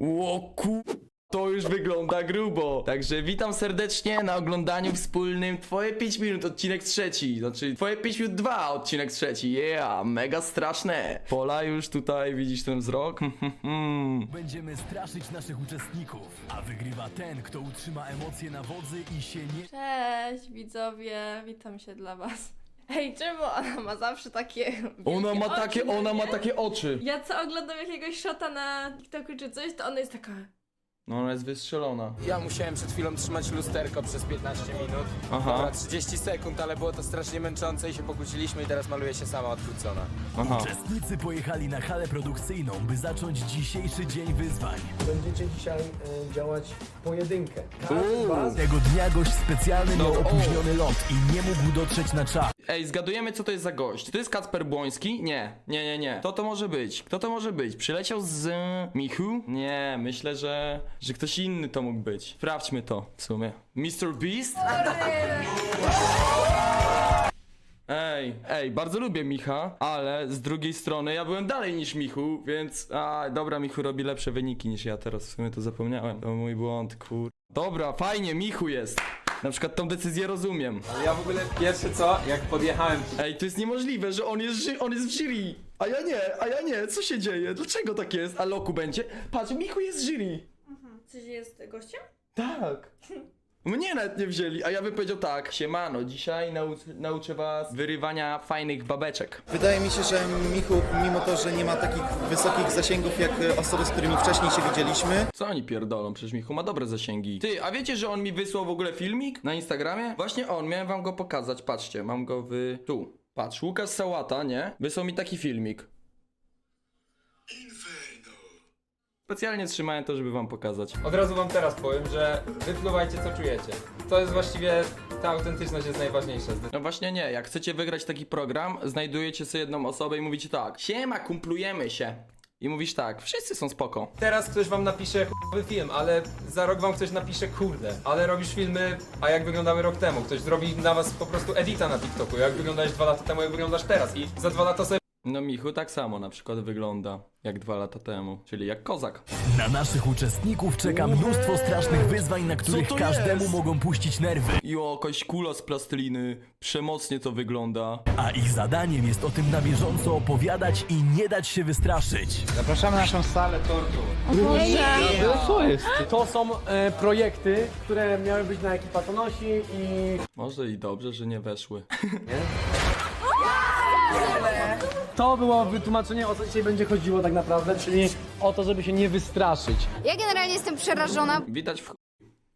Ło ku... To już wygląda grubo. Także witam serdecznie na oglądaniu wspólnym Twoje 5 minut, odcinek trzeci. Znaczy Twoje 5 minut 2, odcinek trzeci. Yeah, mega straszne. Pola już tutaj, widzisz ten wzrok? Będziemy straszyć naszych uczestników, a wygrywa ten, kto utrzyma emocje na wodzy i się nie... Cześć widzowie, witam się dla was. Ej, czemu ona ma zawsze takie Ona wielkie ma oczy, takie, ona ma takie oczy. Ja co oglądam jakiegoś shota na TikToku czy coś, to ona jest taka... No ona jest wystrzelona. Ja musiałem przed chwilą trzymać lusterko przez 15 minut. Aha. Dobra, 30 sekund, ale było to strasznie męczące i się pokłóciliśmy i teraz maluje się sama odwrócona. Aha. Uczestnicy pojechali na halę produkcyjną, by zacząć dzisiejszy dzień wyzwań. Będziecie dzisiaj e, działać w pojedynkę. Każdy Uuu. z was Tego dnia gość specjalny miał No, o. opóźniony lot i nie mógł dotrzeć na czas. Ej, zgadujemy co to jest za gość. To jest Kacper Błoński? Nie, nie, nie, nie. Kto to może być? Kto to może być? Przyleciał z Michu? Nie, myślę, że, że ktoś inny to mógł być. Sprawdźmy to w sumie. Mr. Beast? Ej, ej, bardzo lubię Micha, ale z drugiej strony ja byłem dalej niż Michu, więc... A, dobra, Michu robi lepsze wyniki niż ja teraz, w sumie to zapomniałem. To mój błąd, kur... Dobra, fajnie, Michu jest. Na przykład tą decyzję rozumiem. Ja w ogóle pierwsze co, jak podjechałem Ej, to jest niemożliwe, że on jest, ży- on jest w jury. A ja nie, a ja nie. Co się dzieje? Dlaczego tak jest? A Loku będzie? Patrz, Michu jest w jury. Coś jest gościem? Tak. Mnie nawet nie wzięli, a ja bym powiedział tak. Siemano, dzisiaj nauc- nauczę was wyrywania fajnych babeczek. Wydaje mi się, że Michu, mimo to, że nie ma takich wysokich zasięgów jak e, osoby, z którymi wcześniej się widzieliśmy, Co oni pierdolą? Przecież Michu ma dobre zasięgi. Ty, a wiecie, że on mi wysłał w ogóle filmik na Instagramie? Właśnie on, miałem wam go pokazać, patrzcie, mam go w... Tu. Patrz, Łukasz Sałata, nie? Wysłał mi taki filmik. Specjalnie trzymałem to, żeby wam pokazać. Od razu wam teraz powiem, że wypluwajcie co czujecie. To jest właściwie, ta autentyczność jest najważniejsza. No właśnie nie, jak chcecie wygrać taki program, znajdujecie sobie jedną osobę i mówicie tak Siema, kumplujemy się I mówisz tak, wszyscy są spoko Teraz ktoś wam napisze chujowy film, ale za rok wam ktoś napisze kurde, ale robisz filmy, a jak wyglądały rok temu? Ktoś zrobi na was po prostu edita na TikToku, jak wyglądałeś dwa lata temu, jak wyglądasz teraz i za dwa lata sobie No Michu tak samo na przykład wygląda jak dwa lata temu Czyli jak kozak. Na naszych uczestników czeka mnóstwo strasznych wyzwań, na których to każdemu jest? mogą puścić nerwy. Jo, jakaś kula z plasteliny. Przemocnie to wygląda. A ich zadaniem jest o tym na bieżąco opowiadać i nie dać się wystraszyć. Zapraszamy na naszą salę tortur. to są e, projekty, które miały być na ekipa to nosi i Może i dobrze, że nie weszły to było wytłumaczenie o co dzisiaj będzie chodziło tak naprawdę, czyli o to, żeby się nie wystraszyć. Ja generalnie jestem przerażona. Widać w ch...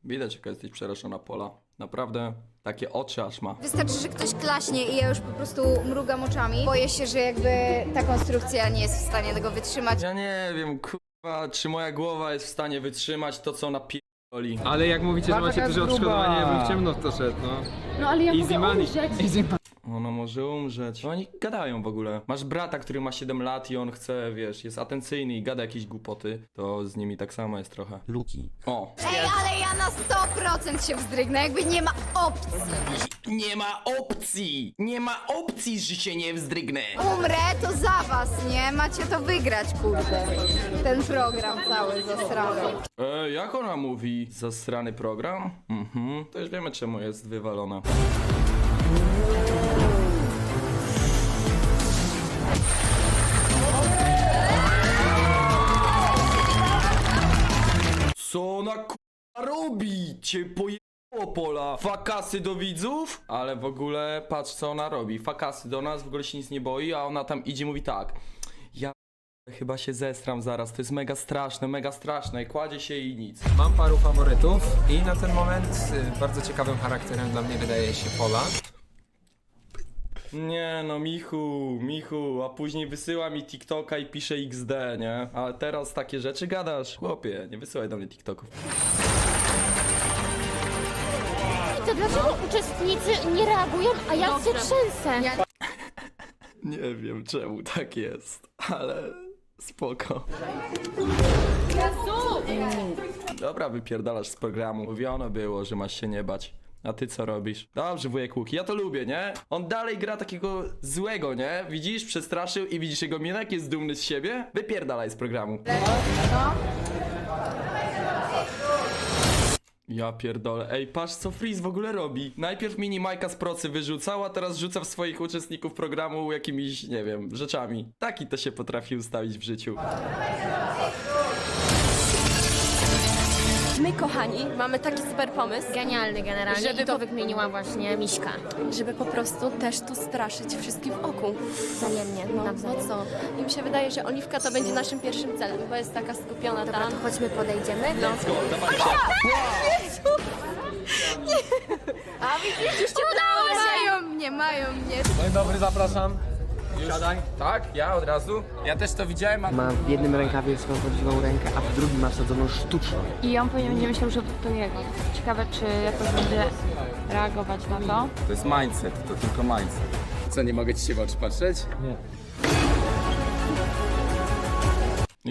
Widać jaka jesteś przerażona Pola Naprawdę takie oczy aż ma Wystarczy, że ktoś klaśnie i ja już po prostu mrugam oczami. Boję się, że jakby ta konstrukcja nie jest w stanie tego wytrzymać. Ja nie wiem, kurwa, czy moja głowa jest w stanie wytrzymać to, co ona pierdoli. Ale jak mówicie, że macie duże odszkodowanie, ja bym w ciemno w to szedł, no. No ale ja Easy money. Ona może umrzeć. Oni gadają w ogóle. Masz brata, który ma 7 lat i on chce, wiesz, jest atencyjny i gada jakieś głupoty. To z nimi tak samo jest trochę. Luki. O. Ej, ale ja na 100% się wzdrygnę, jakby nie ma opcji. Nie ma opcji! Nie ma opcji, że się nie wzdrygnę! Umrę, to za was, nie? Macie to wygrać, kurde. Ten program cały zastrany. E, jak ona mówi? Zastrany program? Mhm. To już wiemy, czemu jest wywalona. Co ona k***a robi? Cię pojebało pola. Fakasy do widzów? Ale w ogóle patrz co ona robi. Fakasy do nas, w ogóle się nic nie boi, a ona tam idzie i mówi tak. Ja chyba się zestram zaraz, to jest mega straszne, mega straszne i kładzie się i nic. Mam paru faworytów i na ten moment y, bardzo ciekawym charakterem dla mnie wydaje się Pola. Nie no, Michu, Michu, a później wysyła mi TikToka i pisze XD, nie? A teraz takie rzeczy gadasz? Chłopie, nie wysyłaj do mnie TikToków. to dlaczego uczestnicy nie reagują, a ja się trzęsę? Nie wiem czemu tak jest, ale spoko. Dobra, wypierdalasz z programu. Mówiono było, że masz się nie bać. A ty co robisz? Dobrze, wujek Łuki, ja to lubię, nie? On dalej gra takiego złego, nie? Widzisz, przestraszył i widzisz jego minek, jest dumny z siebie? Wypierdalaj z programu. Ja pierdolę. Ej, patrz co Freeze w ogóle robi. Najpierw mini Majka z procy wyrzucała, teraz rzuca w swoich uczestników programu jakimiś, nie wiem, rzeczami. Taki to się potrafi ustawić w życiu. My, kochani, mamy taki super pomysł, Genialny generalnie Żeby i to po- właśnie Miśka. żeby po prostu też tu straszyć wszystkich wokół. Wzajemnie, No, no nawzajem. co? I mi się wydaje, że Oliwka to będzie naszym pierwszym celem, bo jest taka skupiona Dobra, tam. to chodźmy, podejdziemy. No. A widzicie, udało się! Mają mnie, mają mnie. Dzień dobry, zapraszam. Siadaj. Tak, ja od razu. Ja też to widziałem, a Ma w jednym rękawie skontrolizowaną rękę, a w drugim ma wsadzoną sztuczną. I on pewnie będzie myślał, że to jego. Ciekawe, czy jakoś będzie reagować na to. To jest mindset, to tylko mindset. Co, nie mogę ci się w oczy patrzeć? Nie.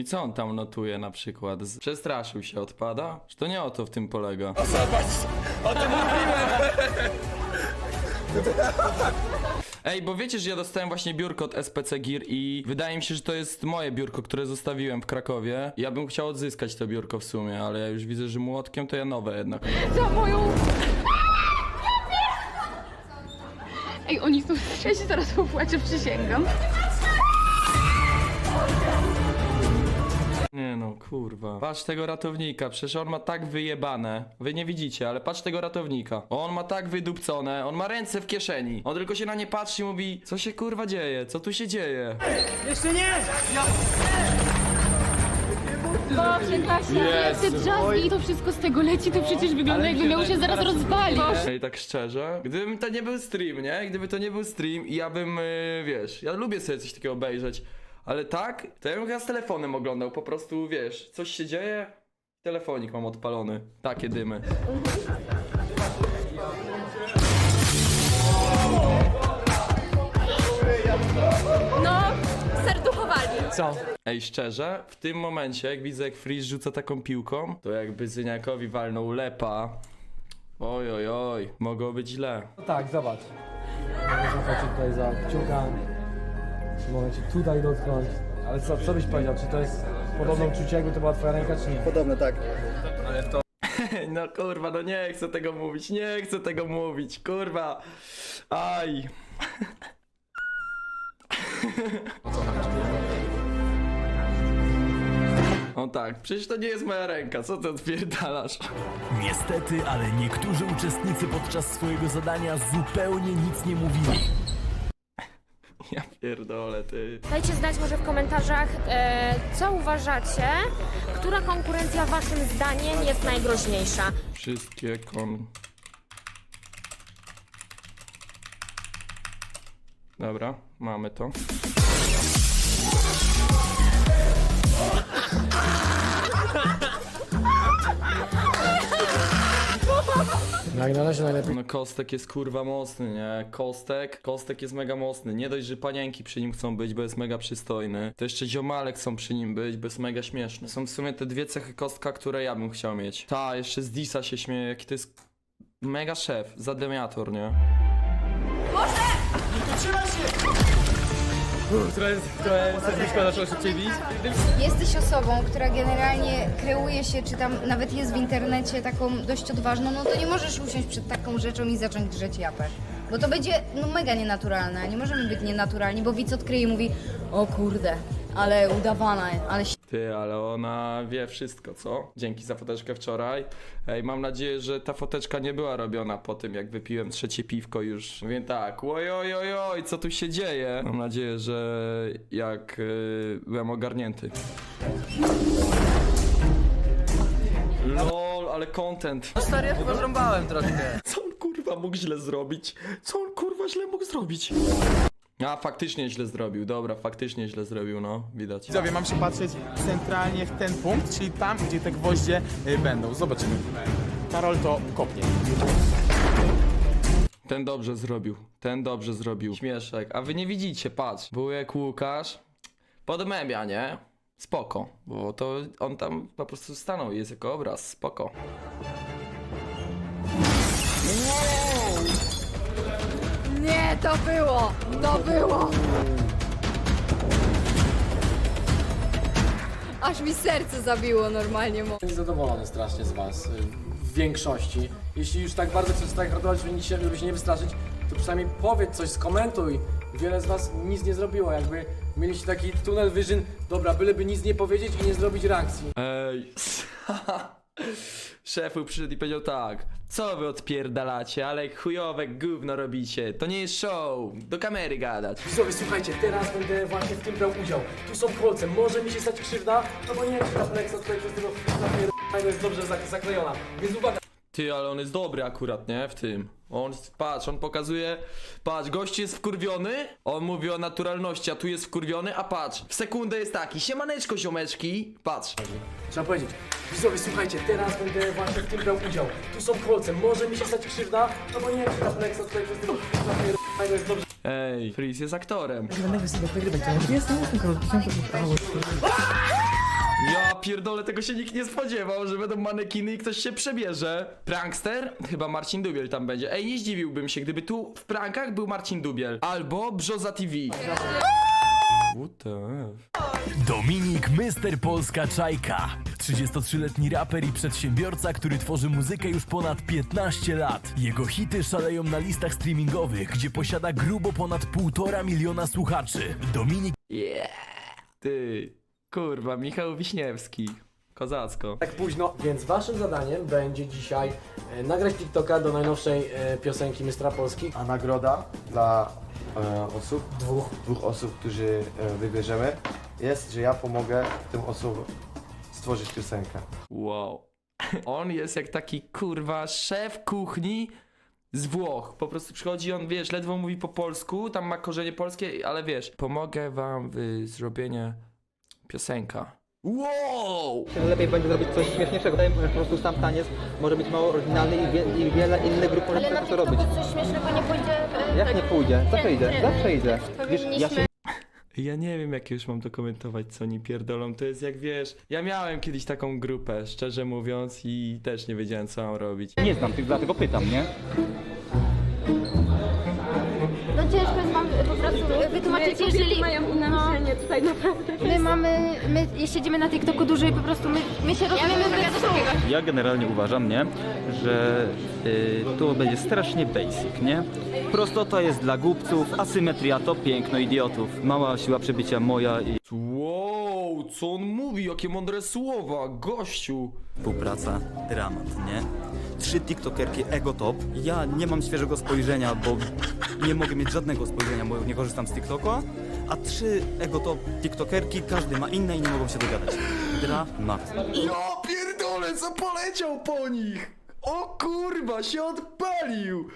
I co on tam notuje na przykład? Przestraszył się, odpada? Czy to nie o to w tym polega? Ej, bo wiecie, że ja dostałem właśnie biurko od SPC Gear i wydaje mi się, że to jest moje biurko, które zostawiłem w Krakowie. Ja bym chciał odzyskać to biurko w sumie, ale ja już widzę, że młotkiem to ja nowe jednak. Za moją... Ej, oni są trzeci, zaraz popłaczę, przysięgam. Nie no, kurwa. Patrz tego ratownika, przecież on ma tak wyjebane. Wy nie widzicie, ale patrz tego ratownika. On ma tak wydupcone, on ma ręce w kieszeni. On tylko się na nie patrzy i mówi, co się kurwa dzieje, co tu się dzieje? Boże, Kasia, jak te drzazgi i to wszystko z tego leci, to przecież wygląda jakby miał się zaraz rozwalić. Ej, tak szczerze, gdybym to nie był stream, nie? Gdyby to nie był stream i ja bym, yy, wiesz, ja lubię sobie coś takiego obejrzeć, ale tak, to ja bym chyba z telefonem oglądał, po prostu, wiesz, coś się dzieje, telefonik mam odpalony, takie dymy. No, serduchowali. Co? Ej, szczerze, w tym momencie, jak widzę, jak Freeze rzuca taką piłką, to jakby Zyniakowi walnął lepa. Oj, oj, oj, mogło być źle. No tak, zobacz. Można chodzić tutaj za kciuka. Mogę cię tutaj dotknąć. Ale co, co byś powiedział? Czy to jest podobne uczucie, jakby to była twoja ręka, czy nie? Podobne, tak. No kurwa, no nie chcę tego mówić, nie chcę tego mówić, kurwa. Aj. O tak, przecież to nie jest moja ręka, co ty odpierdalasz? Niestety, ale niektórzy uczestnicy podczas swojego zadania zupełnie nic nie mówili. Ja pierdolę, ty. Dajcie znać może w komentarzach, e, co uważacie, która konkurencja waszym zdaniem jest najgroźniejsza. Wszystkie kon... Dobra, mamy to. Jak na razie najlepiej. No Kostek jest kurwa mocny, nie? Kostek, Kostek jest mega mocny. Nie dość, że panienki przy nim chcą być, bo jest mega przystojny. To jeszcze ziomale chcą przy nim być, bo jest mega śmieszny. Są w sumie te dwie cechy Kostka, które ja bym chciał mieć. Ta, jeszcze z Disa się śmieje, jaki to jest mega szef, zademiator, nie? Trochę, trochę serduszko zaczęło szybciej bić. Jesteś osobą, która generalnie kreuje się, czy tam nawet jest w internecie taką dość odważną, no to nie możesz usiąść przed taką rzeczą i zacząć drzeć japę. Bo to będzie no mega nienaturalne, nie możemy być nienaturalni, bo widz odkryje i mówi o kurde, ale udawana, ale Ty, ale ona wie wszystko, co? Dzięki za foteczkę wczoraj. Ej, mam nadzieję, że ta foteczka nie była robiona po tym, jak wypiłem trzecie piwko już. Mówię tak, oj, oj, oj, oj, co tu się dzieje? Mam nadzieję, że jak y, byłem ogarnięty. LOL, ale content. Stary, ja chyba zrąbałem troszkę. Co on kurwa mógł źle zrobić? Co on kurwa źle mógł zrobić? A, faktycznie źle zrobił, dobra, faktycznie źle zrobił, no, widać. Widzowie, mam się patrzeć centralnie w ten punkt, czyli tam, gdzie te gwoździe y, będą. Zobaczymy. Karol to kopnie. Ten dobrze zrobił, ten dobrze zrobił. Śmieszek, a wy nie widzicie, patrz. Wujek Łukasz podmębia, nie? Spoko, bo to on tam po prostu stanął, jest jako obraz, spoko. Nie, to było! To było! Aż mi serce zabiło normalnie. Mo. Niezadowolony strasznie z was, y, w większości. Jeśli już tak bardzo chcesz tak hardować, żeby się, żeby się nie wystraszyć, to przynajmniej powiedz coś, skomentuj. Wiele z was nic nie zrobiło, jakby mieliście taki tunnel vision, dobra, byleby nic nie powiedzieć i nie zrobić reakcji. Ej, szefu przyszedł i powiedział tak, co wy odpierdalacie, ale chujowe gówno robicie, to nie jest show, do kamery gadać. Widzowie, słuchajcie, teraz będę właśnie w tym brał udział. Tu są kolce, może mi się stać krzywda, no bo nie wiem, czy ta flexa tutaj przez tego zapierdolenia jest dobrze zak- zaklejona. Więc uwaga, Ty, ale on jest dobry akurat, nie? W tym. On, patrz, on pokazuje, patrz, gość jest wkurwiony, on mówi o naturalności, a tu jest wkurwiony, a patrz, w sekundę jest taki, siemaneczko ziomeczki, patrz. trzeba powiedzieć. Widzowie, słuchajcie, teraz będę właśnie w tym brał udział. Tu są kolce, może mi się stać krzywda, no bo nie wiem, czy ta flexa tutaj przez tego jest dobrze Ej, Freeze jest aktorem. Ja pierdolę, tego się nikt nie spodziewał, że będą manekiny i ktoś się przebierze. Prankster? Chyba Marcin Dubiel tam będzie. Ej, nie zdziwiłbym się, gdyby tu w prankach był Marcin Dubiel. Albo Brzoza TV. What the F? Dominik Mister Polska Czajka. 33-letni raper i przedsiębiorca, który tworzy muzykę już ponad 15 lat. Jego hity szaleją na listach streamingowych, gdzie posiada grubo ponad 1,5 miliona słuchaczy. Dominik Yeah. Ty, kurwa, Michał Wiśniewski. Kozacko. tak późno, więc waszym zadaniem będzie dzisiaj e, nagrać TikToka do najnowszej e, piosenki Mistra Polski. A nagroda dla e, osób, Dwóch. dwóch osób, którzy e, wybierzemy, jest, że ja pomogę tym osobom stworzyć piosenkę. Wow. On jest jak taki kurwa szef kuchni z Włoch. Po prostu przychodzi on, wiesz, ledwo mówi po polsku, tam ma korzenie polskie, ale wiesz, pomogę wam w zrobieniu piosenka. Wow! Lepiej będzie zrobić coś śmieszniejszego. Po prostu sam taniec może być mało oryginalny i, wie, i wiele innych grup może Ale na to robić. TikToku coś śmiesznego nie pójdzie. e, Jak tak. nie pójdzie? Zawsze idzie, zawsze idzie. Ja Powinniśmy się Ja nie wiem, jak już mam to komentować, co oni pierdolą. To jest jak wiesz, ja miałem kiedyś taką grupę, szczerze mówiąc, i też nie wiedziałem, co mam robić. nie znam tych, dlatego pytam, nie? No ciężko jest wam po prostu wytłumaczyć, jeżeli... mają inne tutaj naprawdę. My mamy, my siedzimy na TikToku dużo i po prostu my, my się rozumiemy bez słów. Ja generalnie uważam, nie, że y, to będzie strasznie basic, nie? Prostota jest dla głupców, asymetria to piękno idiotów. Mała siła przebycia moja i Wow, co on mówi, jakie mądre słowa, gościu. współpraca, dramat, nie? Trzy tiktokerki ego top. Ja nie mam świeżego spojrzenia, bo nie mogę mieć żadnego spojrzenia, bo nie korzystam z TikToka. A trzy ego top tiktokerki, każdy ma inne i nie mogą się dogadać. Dramat. Ja pierdolę, co poleciał po nich! O kurwa, się odpalił!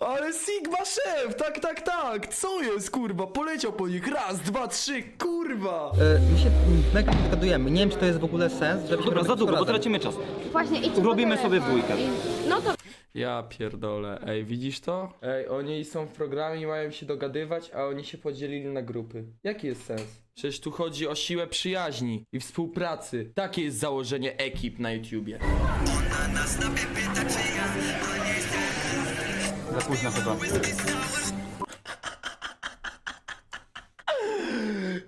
Ale Sigma szef, tak, tak, tak! Co jest, kurwa? Poleciał po nich, raz, dwa, trzy, kurwa! my się mega nie dogadujemy. Nie wiem, czy to jest w ogóle sens, żeby Dobra, za długo, bo tracimy czas. Właśnie, idźcie Robimy po sobie telefon. dwójkę. I- No to Ja pierdolę, ej, widzisz to? Ej, oni są w programie i mają się dogadywać, a oni się podzielili na grupy. Jaki jest sens? Przecież tu chodzi o siłę przyjaźni i współpracy. Takie jest założenie ekip na YouTubie. Za późno chyba.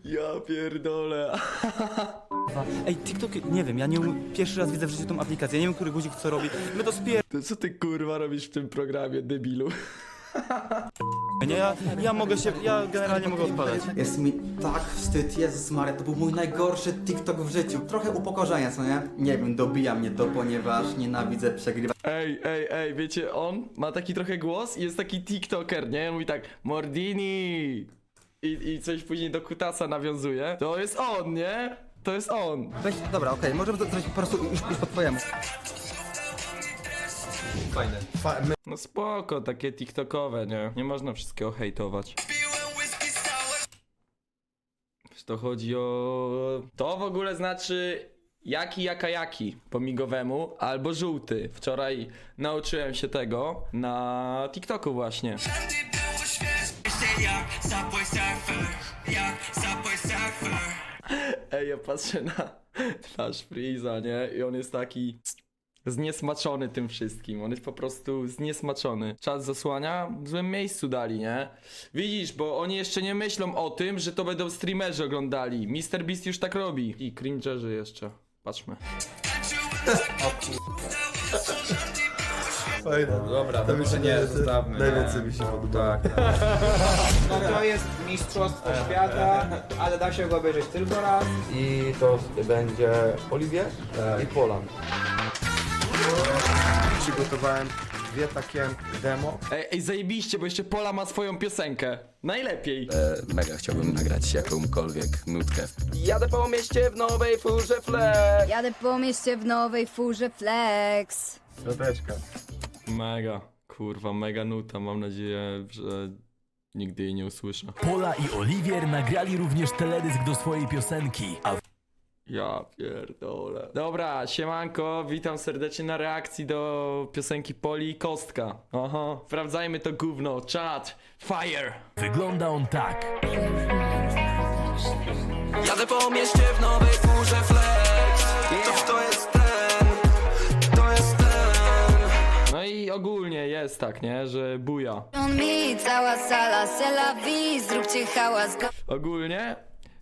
Ja pierdolę. Ej, TikTok, nie wiem, ja nie um... pierwszy raz widzę w życiu tą aplikację, nie wiem, który guzik co robi. My to spier... To co ty kurwa robisz w tym programie, debilu? Nie, ja, ja mogę się, ja generalnie mogę odpadać. Jest mi tak wstyd, Jezus Maria, to był mój najgorszy TikTok w życiu. Trochę upokorzenia, co nie? Nie wiem, dobija mnie to, ponieważ nienawidzę przegrywać. Ej, ej, ej, wiecie, on ma taki trochę głos i jest taki TikToker, nie? On mówi tak, Mordini! I, I coś później do kutasa nawiązuje. To jest on, nie? To jest on. Weź, dobra, okej, możemy to zrobić po prostu już, już po twojemu. Fajne. No spoko, takie TikTokowe, nie? Nie można wszystkiego hejtować. To chodzi o... To w ogóle znaczy jaki jaka jaki po migowemu albo żółty. Wczoraj nauczyłem się tego na TikToku właśnie. Ej, ja patrzę na twarz Freeza, nie? I on jest taki... zniesmaczony tym wszystkim. On jest po prostu zniesmaczony. Czas zasłania w złym miejscu dali, nie? Widzisz, bo oni jeszcze nie myślą o tym, że to będą streamerzy oglądali. Mr. Beast już tak robi. I cringerzy jeszcze. Patrzmy. Dobra, to może nie, zostawmy. Najwięcej mi się podoba. Tak. No to jest Mistrzostwo Świata, ale da się go obejrzeć tylko raz. I to będzie Oliwier i Polan. Przygotowałem dwie takie demo. Ej, ej, zajebiście, bo jeszcze Pola ma swoją piosenkę. Najlepiej. Mega chciałbym nagrać jakąkolwiek nutkę. Jadę po mieście w nowej furze flex. Jadę po mieście w nowej furze flex. Doteczka. Mega. Kurwa, mega nuta. Mam nadzieję, że nigdy jej nie usłyszę. Pola i Oliwier nagrali również teledysk do swojej piosenki, a Ja pierdolę. Dobra, siemanko, witam serdecznie na reakcji do piosenki Poli i Kostka. Aha, sprawdzajmy to gówno. Chat, fire! wygląda on tak. Jadę po mieście w nowej furze flex. I ogólnie jest tak, nie, że buja. On mi cała sala, sela zróbcie hałas. Go- Ogólnie,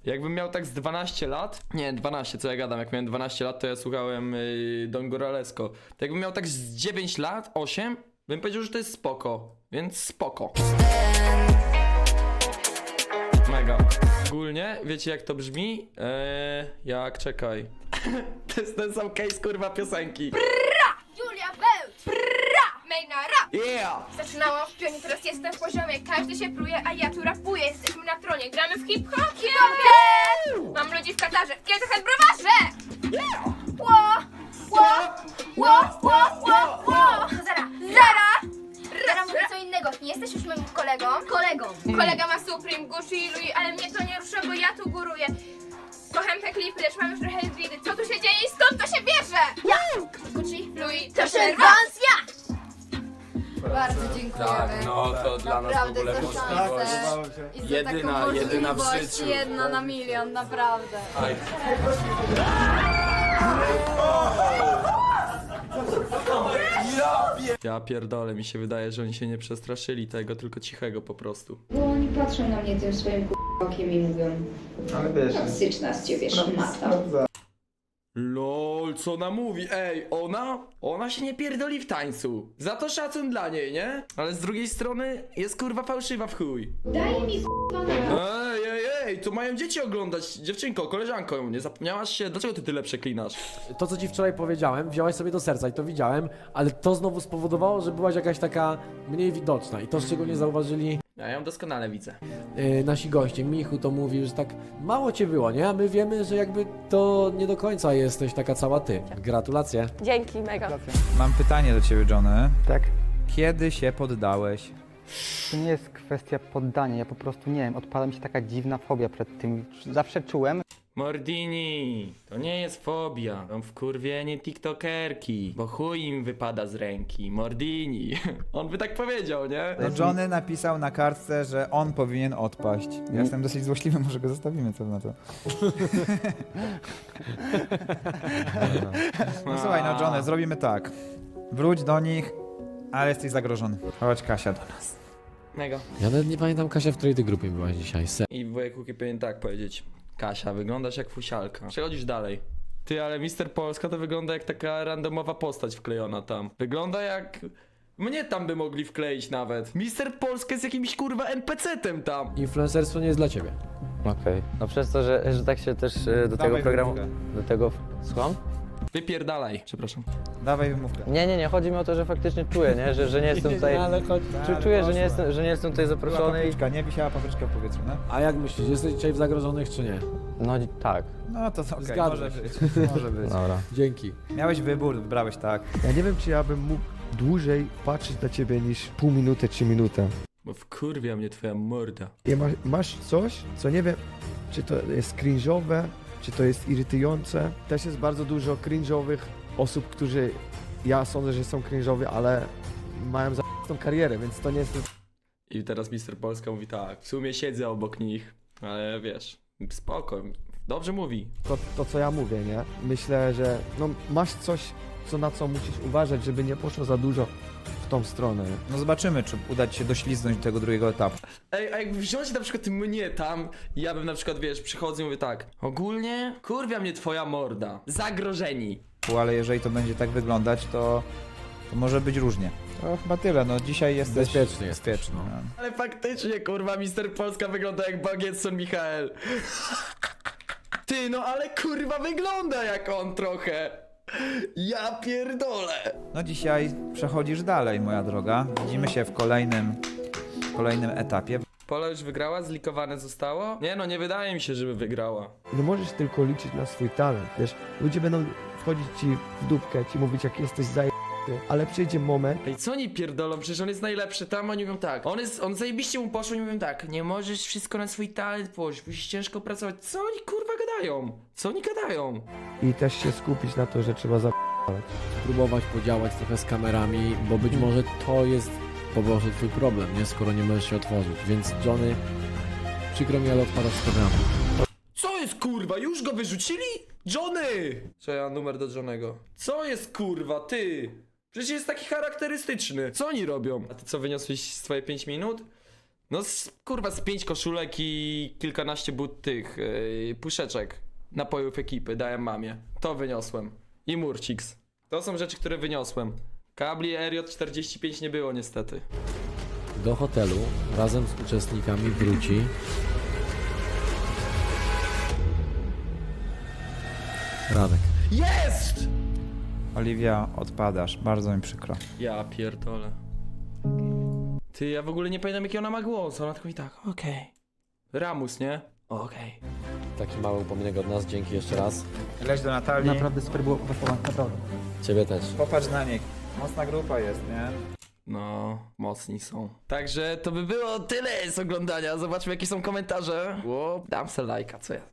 jakbym miał tak z 12 lat, nie 12, co ja gadam, jak miałem 12 lat, to ja słuchałem yy, Don Goralesko. To jakbym miał tak z 9 lat, 8, bym powiedział, że to jest spoko, więc spoko. Mega. Ogólnie, wiecie jak to brzmi? Eee, jak, czekaj. to jest ten sam case, kurwa, piosenki. Julia Bełcz! Mejna rap! Yeah! Zaczynałam w pionie, teraz jestem w poziomie. Każdy się pluje, a ja tu rapuję. Jesteśmy na tronie, gramy w hip-hop. Mam ludzi w Katarze, kiedy to browarze! Ło! Ło! Ło! Ło! Ło! Ło! Zara! Zara! Zara mówię co innego. Nie jesteś już moim kolegą. Kolegą. Kolega ma Supreme, Gucci i Louis, ale mnie to nie rusza, bo ja tu góruję. Kocham te klipy, lecz mam już trochę widy. Co tu się dzieje i skąd to się bierze? Ja! Gucci, Louis, to Sherwans, ja! Bardzo dziękujemy. Tak, no to dla nas w Naprawdę ogóle za możliwość. I za Jedyna, taką jedyna w możliwość, życiu. Jedna na milion, naprawdę. Aj. Ja pierdolę, mi się wydaje, że oni się nie przestraszyli tego, tylko cichego po prostu. Bo oni patrzą na mnie tym swoim okiem i mówią Ale wiesz, toksyczna z ciebie szmata. LOL, co ona mówi? Ej, ona? Ona się nie pierdoli w tańcu. Za to szacun dla niej, nie? Ale z drugiej strony jest kurwa fałszywa w chuj. Daj mi k***a na Ej, ej, ej, to mają dzieci oglądać. Dziewczynko, koleżanko, nie zapomniałaś się? Dlaczego ty tyle przeklinasz? To, co ci wczoraj powiedziałem, wziąłeś sobie do serca i to widziałem, ale to znowu spowodowało, że byłaś jakaś taka mniej widoczna i to szczególnie zauważyli Ja ją doskonale widzę. yy, nasi goście. Michu to mówił, że tak mało cię było, nie? A my wiemy, że jakby to nie do końca jesteś taka cała ty. Gratulacje. Dzięki, mega. Mam pytanie do ciebie, Johnny. Tak? Kiedy się poddałeś? To nie jest kwestia poddania, ja po prostu nie wiem, odpada mi się taka dziwna fobia przed tym. Zawsze czułem, Mordini, to nie jest fobia, to wkurwienie tiktokerki, bo chuj im wypada z ręki. Mordini, on by tak powiedział, nie? No Johnny napisał na kartce, że on powinien odpaść. Ja jestem dosyć złośliwy, może go zostawimy, co na to. No słuchaj, no Johnny, zrobimy tak. Wróć do nich, ale jesteś zagrożony. Chodź Kasia do nas. Mega. Ja nawet nie pamiętam, Kasia, w której ty grupie byłaś dzisiaj. Se. I wujek Kuki powinien tak powiedzieć. Kasia, wyglądasz jak fusialka. Przechodzisz dalej. Ty, ale Mister Polska to wygląda jak taka randomowa postać wklejona tam. Wygląda jak... Mnie tam by mogli wkleić nawet. Mister Polska jest jakimś kurwa NPC-tem tam. Influencerstwo nie jest dla ciebie. Okej. No przez to, że, że tak się też e, do Dawaj tego programu, do tego... Słucham? Wypierdalaj, przepraszam. Dawaj wymówkę. Nie, nie, nie, chodzi mi o to, że faktycznie czuję, nie? Że, że nie jestem tutaj... ale chodź. Czu, czuję, że nie, jestem, że nie jestem tutaj Była zaproszony i... papryczka, nie wisiała papryczka w powietrzu, no? A jak myślisz, jesteś dzisiaj w zagrożonych czy nie? No tak. No to okej, Zgadzam może się. być, może być. Dobra. Dzięki. Miałeś wybór, wybrałeś tak. Ja nie wiem, czy ja bym mógł dłużej patrzeć na ciebie niż pół minuty czy minutę. Bo wkurwia mnie twoja morda. I masz, masz coś, co nie wiem, czy to jest cringe'owe, czy to jest irytujące. Też jest bardzo dużo cringe'owych osób, którzy ja sądzę, że są cringe'owi, ale mają za tą karierę, więc to nie jest I teraz Mister Polska mówi tak, w sumie siedzę obok nich, ale wiesz, spoko, dobrze mówi. to, to, co ja mówię, nie? Myślę, że no, masz coś co na co musisz uważać, żeby nie poszło za dużo w tą stronę. No zobaczymy, czy uda ci się dośliznąć do tego drugiego etapu. Ej, a jakby wziąć na przykład mnie tam, ja bym na przykład, wiesz, przychodzę i mówię tak. Ogólnie, kurwia mnie twoja morda. Zagrożeni. Ale jeżeli to będzie tak wyglądać, to, to może być różnie. To chyba tyle, no dzisiaj jesteś Bezpieczny jesteś, bezpieczny. no. no. Ale faktycznie, kurwa, Mister Polska wygląda jak Bagietson Michael. Ty, no ale kurwa wygląda jak on trochę. Ja pierdolę. No dzisiaj przechodzisz dalej, moja droga. Widzimy się w kolejnym, w kolejnym etapie. Pola już wygrała? Zlikowane zostało? Nie no, nie wydaje mi się, żeby wygrała. Nie możesz tylko liczyć na swój talent, wiesz, ludzie będą wchodzić ci w dupkę, ci mówić jak jesteś zajęty, ale przyjdzie moment, Ej, co oni pierdolą? Przecież on jest najlepszy tam, oni mówią tak. On jest, on zajebiście mu poszło i mówią tak. Nie możesz wszystko na swój talent położyć, musisz ciężko pracować. Co oni kurwa gadają? Co oni gadają? i też się skupić na to, że trzeba za... Spróbować podziałać trochę z kamerami, bo być może to jest po prostu twój problem, nie? Skoro nie możesz się otworzyć. Więc Johnny, przykro mi, ale odpadasz z programu. Co jest kurwa? Już go wyrzucili? Johnny! Co ja mam numer do Johnego? Co jest kurwa, ty? Przecież jest taki charakterystyczny. Co oni robią? A ty co wyniosłeś swoje 5 minut? No z, kurwa z 5 koszulek i kilkanaście but tych yy, puszeczek napojów ekipy dałem mamie. To wyniosłem. I Murciks. To są rzeczy, które wyniosłem. Kabli RJ45 nie było niestety. Do hotelu razem z uczestnikami wróci Radek. Jest! Oliwia, odpadasz. Bardzo mi przykro. Ja pierdolę. Ty, ja w ogóle nie pamiętam jaki ona ma głos. Ona tylko mi tak, okej. Ramus, nie? Okej. Taki mały upominek od nas, dzięki jeszcze raz. Leć do Natalii. super było wychowane, naprawdę. Ciebie też. Popatrz na nich. Mocna grupa jest, nie? No, mocni są. Także to by było tyle z oglądania. Zobaczmy jakie są komentarze. Ło, dam se lajka, co ja.